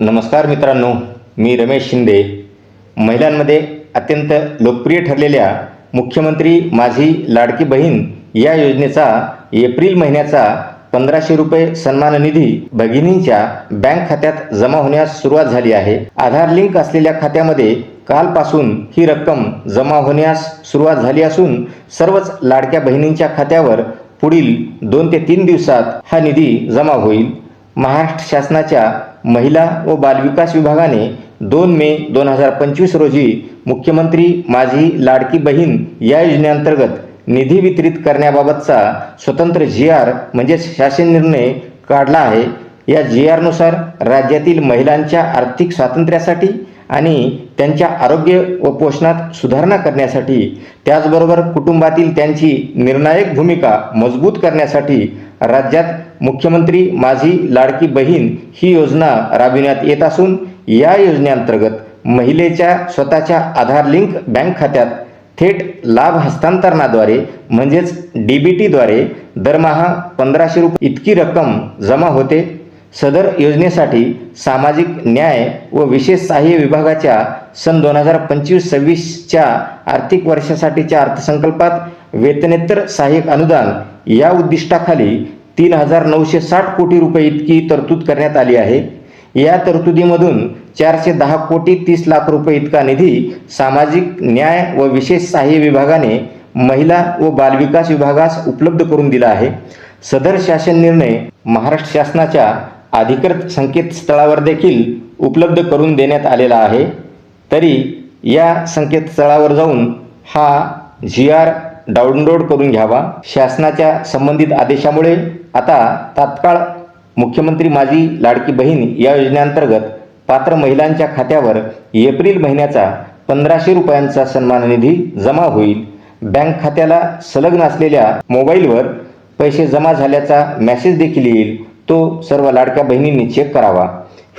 नमस्कार मित्रांनो मी रमेश शिंदे. महिलांमध्ये अत्यंत लोकप्रिय ठरलेल्या मुख्यमंत्री माझी लाडकी बहीण या योजनेचा एप्रिल महिन्याचा पंधराशे रुपये सन्मान निधी भगिनींच्या बँक खात्यात जमा होण्यास सुरुवात झाली आहे. आधार लिंक असलेल्या खात्यामध्ये कालपासून ही रक्कम जमा होण्यास सुरुवात झाली असून सर्वच लाडक्या बहिणींच्या खात्यावर पुढील दोन ते तीन दिवसात हा निधी जमा होईल. महाराष्ट्र शासनाच्या महिला व बालविकास विभागाने दोन मे दोन हजार पंचवीस रोजी मुख्यमंत्री माझी लाडकी बहीण या योजनेअंतर्गत निधी वितरित करण्याबाबतचा स्वतंत्र जी आर म्हणजेच शासन निर्णय काढला आहे. या जी आरनुसार राज्यातील महिलांच्या आर्थिक स्वातंत्र्यासाठी आणि त्यांच्या आरोग्य व पोषणात सुधारणा करण्यासाठी त्याचबरोबर कुटुंबातील त्यांची निर्णायक भूमिका मजबूत करण्यासाठी राज्यात मुख्यमंत्री माझी लाडकी बहीण ही योजना राबविण्यात येत असून या योजनेअंतर्गत महिलेच्या स्वतःच्या आधार लिंक बँक खात्यात थेट लाभ हस्तांतरणाद्वारे म्हणजेच डी बी टीद्वारे दरमहा पंधराशे रुपये इतकी रक्कम जमा होते. सदर योजनेसाठी सामाजिक न्याय व विशेष सहाय्य विभागाच्या सन दोन हजार पंचवीस सव्वीसच्या आर्थिक वर्षासाठीच्या अर्थसंकल्पात वेतनेतर सहाय्यक अनुदान या उद्दिष्टाखाली तीन हजार नऊशे साठ कोटी रुपये इतकी तरतूद करण्यात आली आहे. या तरतुदीमधून चारशे दहा कोटी तीस लाख रुपये इतका निधी सामाजिक न्याय व विशेष सहाय्य विभागाने महिला व बालविकास विभागास उपलब्ध करून दिला आहे. सदर शासन निर्णय महाराष्ट्र शासनाच्या अधिकृत संकेतस्थळावर देखील उपलब्ध करून देण्यात आलेला आहे. तरी या संकेतस्थळावर जाऊन हा जी आर डाउनलोड करून घ्यावा. शासनाच्या संबंधित आदेशामुळे आता तात्काळ मुख्यमंत्री माझी लाडकी बहीण या योजनेअंतर्गत पात्र महिलांच्या खात्यावर एप्रिल महिन्याचा पंधराशे रुपयांचा सन्मान निधी जमा होईल. बँक खात्याला संलग्न असलेल्या मोबाईलवर पैसे जमा झाल्याचा मेसेज देखील येईल. तो सर्व लाडक्या बहिणींनी चेक करावा.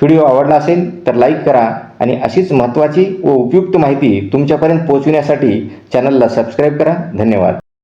व्हिडिओ आवडला असेल तर लाईक करा आणि अशीच महत्त्वाची व उपयुक्त माहिती तुमच्यापर्यंत पोहोचविण्यासाठी चॅनलला सबस्क्राईब करा. धन्यवाद.